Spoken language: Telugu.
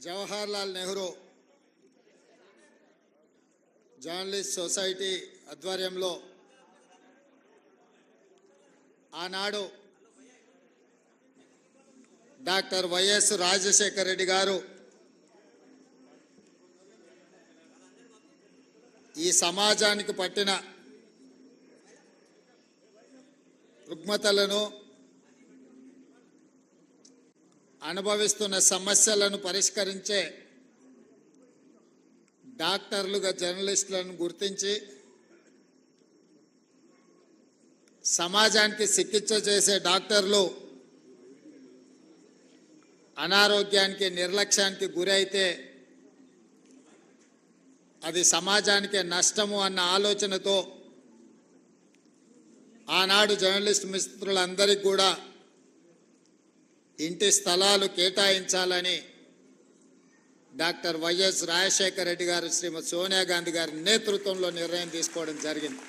జవహర్లాల్ నెహ్రూ జర్నలిస్ట్ సొసైటీ ఆధ్వర్యంలో ఆనాడు డాక్టర్ వైఎస్ రాజశేఖర రెడ్డి గారు ఈ సమాజానికి పట్టిన రుగ్మతలను అనుభవిస్తున్న సమస్యలను పరిష్కరించే డాక్టర్లుగా జర్నలిస్టులను గుర్తించి సమాజానికి చికిత్స చేసే డాక్టర్లు అనారోగ్యానికి నిర్లక్ష్యానికి గురైతే అది సమాజానికి నష్టము అన్న ఆలోచనతో ఆనాడు జర్నలిస్ట్ మిత్రులందరికీ కూడా ఇంటి స్థలాలు కేటాయించాలని డాక్టర్ వైఎస్ రాజశేఖర రెడ్డి గారు శ్రీమతి సోనియా గాంధీ గారి నేతృత్వంలో నిర్ణయం తీసుకోవడం జరిగింది.